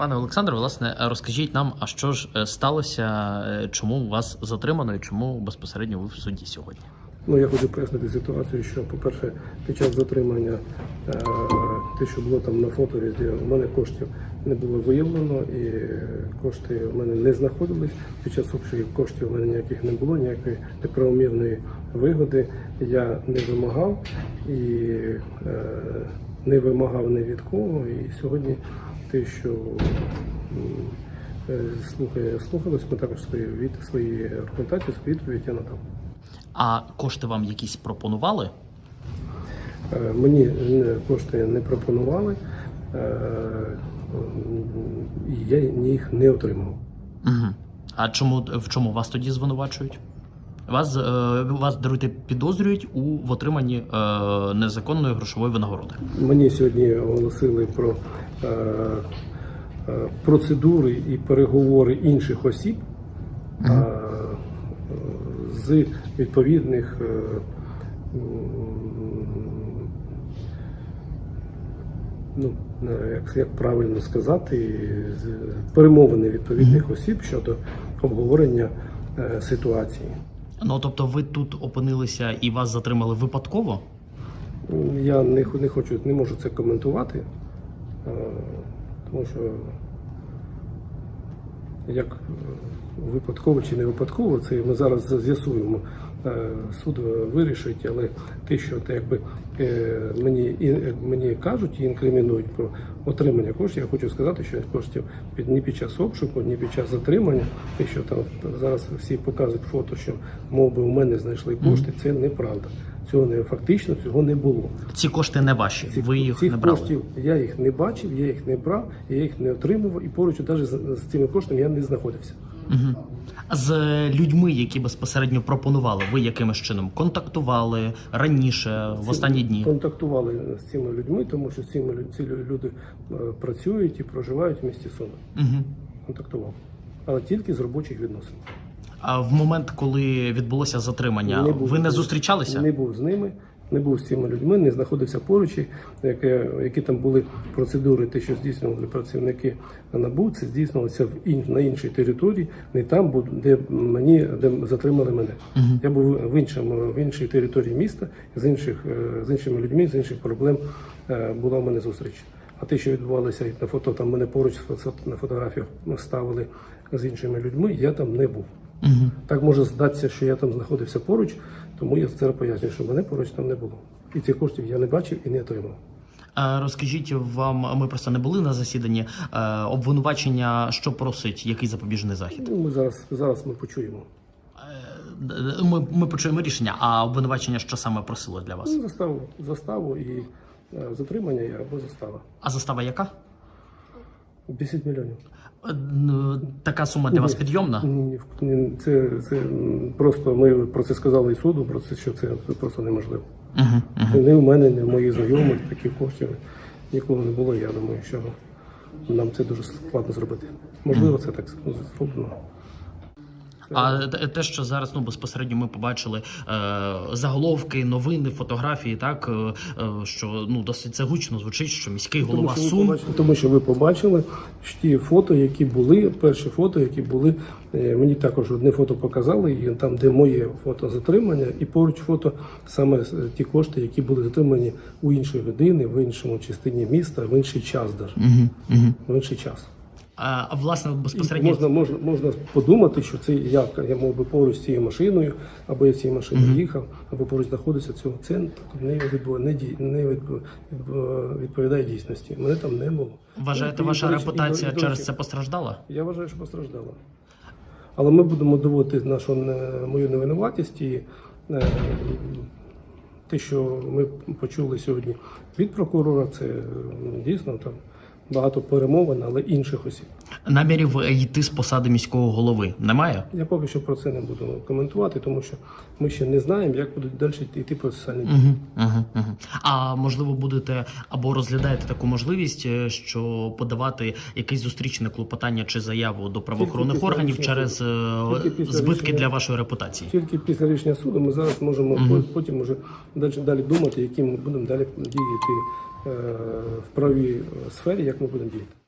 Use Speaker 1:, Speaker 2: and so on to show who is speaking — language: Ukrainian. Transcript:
Speaker 1: Пане Олександре, власне, розкажіть нам, а що ж е, сталося, е, чому вас затримано і чому безпосередньо ви в суді сьогодні?
Speaker 2: Ну, я хочу пояснити ситуацію, що, по-перше, під час затримання е, те, що було там на фоторізі, у мене коштів не було виявлено, і кошти у мене не знаходились. Під час обшуків коштів у мене ніяких не було, ніякої неправомірної вигоди я не вимагав і не вимагав ні від кого. І сьогодні те, що е, слухає, слухалось, ми також свої від свої аргументації, свої відповіді я надав.
Speaker 1: А кошти вам якісь пропонували?
Speaker 2: Е, Мені кошти не пропонували, е, і я їх не отримав.
Speaker 1: Угу. А чому в чому вас тоді звинувачують? Вас, е, вас даруйте підозрюють у в отриманні е, незаконної грошової винагороди.
Speaker 2: Мені сьогодні оголосили про е, процедури і переговори інших осіб е, з відповідних. Ну, як, як правильно сказати, перемовини відповідних осіб щодо обговорення е, ситуації.
Speaker 1: Ну тобто, ви тут опинилися і вас затримали випадково?
Speaker 2: Я не, не хочу, не можу це коментувати, е, тому що як е, випадково чи не випадково, це ми зараз з'ясуємо. Е, Суд вирішить, але те, що те, якби е, мені і мені кажуть і інкримінують про отримання коштів, я хочу сказати, що коштів під ні під час обшуку, ні під час затримання, те, що там зараз всі показують фото, що мов би у мене знайшли кошти, це неправда. Цього не фактично цього не було.
Speaker 1: Ці кошти не ваші.
Speaker 2: Цих,
Speaker 1: ви їх
Speaker 2: цих
Speaker 1: не брали.
Speaker 2: коштів я їх не бачив, я їх не брав, я їх не отримував, і поруч навіть з, з цими коштами я не знаходився.
Speaker 1: Угу. З людьми, які безпосередньо пропонували, ви якимось чином контактували раніше в останні дні?
Speaker 2: Контактували з цими людьми, тому що ці, лю- ці люди е, працюють і проживають в місті Суми.
Speaker 1: Угу.
Speaker 2: Контактував. Але тільки з робочих відносин.
Speaker 1: А в момент, коли відбулося затримання,
Speaker 2: Не
Speaker 1: ви не зустрічалися?
Speaker 2: Не був з ними, не був з цими людьми, не знаходився поруч. і які там були процедури, те, що здійснювали працівники НАБУ, це здійснювалося в ін, на іншій території, не там, де мені де затримали мене. Я був в іншому, в іншій території міста, з інших е, з іншими людьми, з інших проблем е, була в мене зустріч. А те, що відбувалося на фото, там мене поруч на фотографіях ставили з іншими людьми, я там не був.
Speaker 1: Угу.
Speaker 2: Так може здатися, що я там знаходився поруч, тому я це пояснюю, що мене поруч там не було. І цих коштів я не бачив і не отримав.
Speaker 1: А розкажіть вам, ми просто не були на засіданні. е, Обвинувачення, що просить, який запобіжний захід?
Speaker 2: Ну, ми зараз, зараз ми почуємо.
Speaker 1: Е, Ми, ми почуємо рішення, а обвинувачення що саме просило для вас?
Speaker 2: Ну, заставу, заставу і е, затримання або застава.
Speaker 1: А застава яка?
Speaker 2: 10 мільйонів.
Speaker 1: Е, н- Така сума для вас підйомна?
Speaker 2: Ні, ні, ні, це, це просто ми про це сказали і суду, про це, що це просто неможливо.
Speaker 1: Угу.
Speaker 2: Це не в мене, не в моїх знайомих таких коштів ніколи не було. Я думаю, що нам це дуже складно зробити. Можливо, це так зроблено.
Speaker 1: А те- що зараз ну безпосередньо ми побачили е, заголовки, новини, фотографії, так е, е, що ну досить це гучно звучить, що міський голова
Speaker 2: тому, що
Speaker 1: Сум
Speaker 2: побачили, тому що ви побачили що ті фото, які були, перші фото, які були. е, Мені також одне фото показали, і там, де моє фото затримання, і поруч фото саме е, ті кошти, які були затримані у інші години, в іншому частині міста, в інший час, даже,
Speaker 1: угу, угу.
Speaker 2: в інший час.
Speaker 1: А власне безпосередньо
Speaker 2: можна, можна, можна подумати, що це я, я мов би поруч з цією машиною, або я цією машиною їхав, або поруч знаходиться цього. Це не відбу- не, дій- не відбу- відповідає дійсності. Мене там не було.
Speaker 1: вважаєте,
Speaker 2: І,
Speaker 1: ваша
Speaker 2: речі,
Speaker 1: репутація
Speaker 2: і, і,
Speaker 1: через це постраждала?
Speaker 2: Я вважаю, що постраждала. Але ми будемо доводити нашу не- мою невинуватість і е, те, що ми почули сьогодні від прокурора, це е, дійсно там багато перемовин, але інших осіб.
Speaker 1: Намірів е, йти з посади міського голови немає?
Speaker 2: Я поки що про це не буду коментувати, тому що ми ще не знаємо, як будуть далі йти процесуальні дії.
Speaker 1: Угу, угу, угу. А можливо, будете або розглядаєте таку можливість, е, що подавати якесь зустрічне клопотання чи заяву до правоохоронних органів через е,
Speaker 2: Тільки
Speaker 1: збитки
Speaker 2: рішення-
Speaker 1: для вашої репутації?
Speaker 2: Тільки після рішення суду ми зараз можемо потім уже далі, далі думати, які ми будемо далі діяти в правій сфері, як ми будемо діяти.